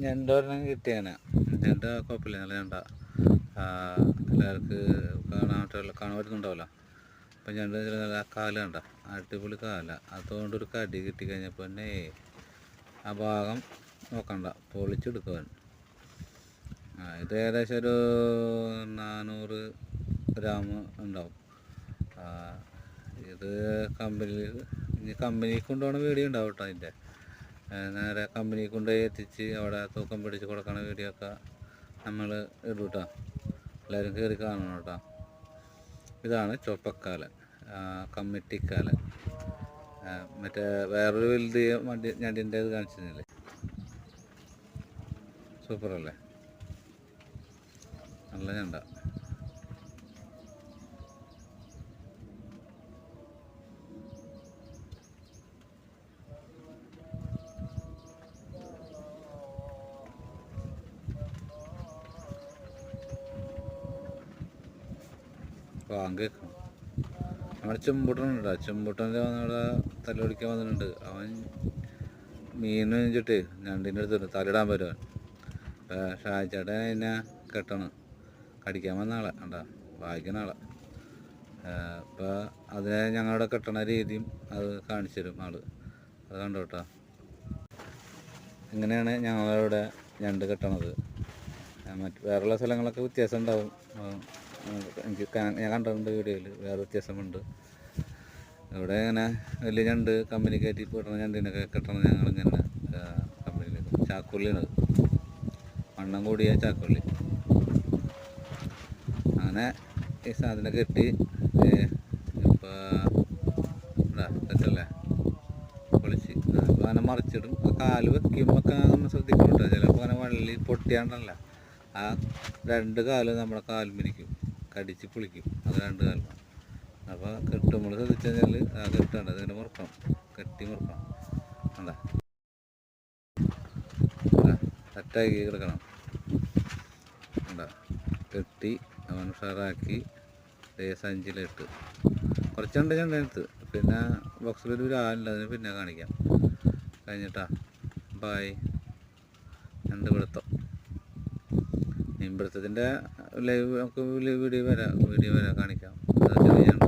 ഞണ്ടൊരെണ്ണം കിട്ടിയാണ്. ഞണ്ട് കുഴപ്പമില്ല നല്ല ഞണ്ട. എല്ലാവർക്ക് കാണാൻ കാണാൻ പറ്റുന്നുണ്ടാവില്ല അപ്പം ഞണ്ട് നല്ല കാലുണ്ട അടിപൊളി കാല. അതുകൊണ്ട് ഒരു കടി കിട്ടി കഴിഞ്ഞപ്പോൾ തന്നെ ആ ഭാഗം നോക്കണ്ട. പൊളിച്ചെടുക്കുവാൻ. ഇത് ഏകദേശം ഒരു നാനൂറ് ഗ്രാം ഉണ്ടാവും. ഇത് കമ്പനിയിൽ ഇനി കമ്പനിയിൽ കൊണ്ടുപോകണ വീഡിയോ കേട്ടോ അതിന്റെ. നേരെ കമ്പനി കൊണ്ടുപോയി എത്തിച്ച് അവിടെ തൂക്കം പിടിച്ച് കൊടുക്കണ വീഡിയോ ഒക്കെ നമ്മൾ ഇടും എല്ലാവരും കയറി കാണണം കേട്ടോ ഇതാണ് ചുവപ്പക്കാല ആ, കമ്മിറ്റിക്കാലൻ മറ്റേ വേറൊരു വലുത് വണ്ടി ഞണ്ടിന്റെ ഇത് കാണിച്ചിരുന്നില്ലേ? സൂപ്പറല്ലേ? നല്ല ഞണ്ട. വാങ്ങിക്കണം നമ്മുടെ ചെമ്പൂട്ടനുണ്ട്. ചെമ്പൂട്ടന്റെ അവിടെ തലപിടിക്കാൻ വന്നിട്ടുണ്ട്. അവൻ മീൻ വെച്ചിട്ട് ഞണ്ടിന്റെ അടുത്ത് തലിടാൻ വരുവാൻ ഷാജേട്ടൻ അതിനെ കെട്ടണം. കടിക്കാൻ വന്ന ആളെ. ഉണ്ടാ വായിക്കുന്ന ആളെ. അപ്പോൾ അതിനെ ഞങ്ങളുടെ കെട്ടണ രീതിയും അത് കാണിച്ചു തരും ആൾ. അത് കണ്ടോ കേട്ടോ ഇങ്ങനെയാണ് ഞങ്ങളിവിടെ ഞണ്ട് കെട്ടണത്. മറ്റ് വേറെയുള്ള സ്ഥലങ്ങളൊക്കെ വ്യത്യാസം ഉണ്ടാവും. എനിക്ക് ഞാൻ കണ്ടിട്ടുണ്ട് വീഡിയോയിൽ വേറെ വ്യത്യാസമുണ്ട്. ഇവിടെ ഇങ്ങനെ വലിയ ഞണ്ട് കമ്പനി കയറ്റി കിട്ടണ ഞണ്ടിനൊക്കെ കെട്ടണം ഞങ്ങളിങ്ങനെ കമ്പനിയിലേക്ക് ചാക്കുള്ളിയാണ് വണ്ണം കൂടിയ ചാക്കുള്ളി. അങ്ങനെ ഈ സാധനം കെട്ടി ഇപ്പോൾ പൊളിച്ച് അപ്പോൾ അങ്ങനെ മറിച്ചിടും. കാൽ വെക്കുമ്പോൾ ഒക്കെ നമ്മൾ ശ്രദ്ധിക്കണം കേട്ടോ. ചിലപ്പോൾ അങ്ങനെ വള്ളി പൊട്ടിയാണ്ടല്ല. ആ രണ്ട് കാലും നമ്മുടെ കാൽമിരിക്കും കടിച്ച് പൊളിക്കും. അത് രണ്ട് കാലം അപ്പോൾ കെട്ടുമ്പോൾ ശ്രദ്ധിച്ചു കഴിഞ്ഞാൽ ആ കെട്ടണ്ട അതിങ്ങനെ മുറുക്കണം കെട്ടി മുറുക്കണം എന്താ സെറ്റാക്കി കിടക്കണം എന്താ കെട്ടി അവൻ ഉഷാറാക്കി ദേ സഞ്ചിലിട്ട് കുറച്ചുണ്ട് ഞാൻ എടുത്ത്. പിന്നെ ബോക്സിലൊരു ആളില്ല. അതിന് പിന്നെ കാണിക്കാം. കഴിഞ്ഞിട്ടാ. ബായ് രണ്ട് പിടുത്തം? മീൻപിടുത്തത്തിന്റെ ലൈവ് നമുക്ക് വീഡിയോ വരാം വീഡിയോ വരാം കാണിക്കാം. ചെറിയാണ്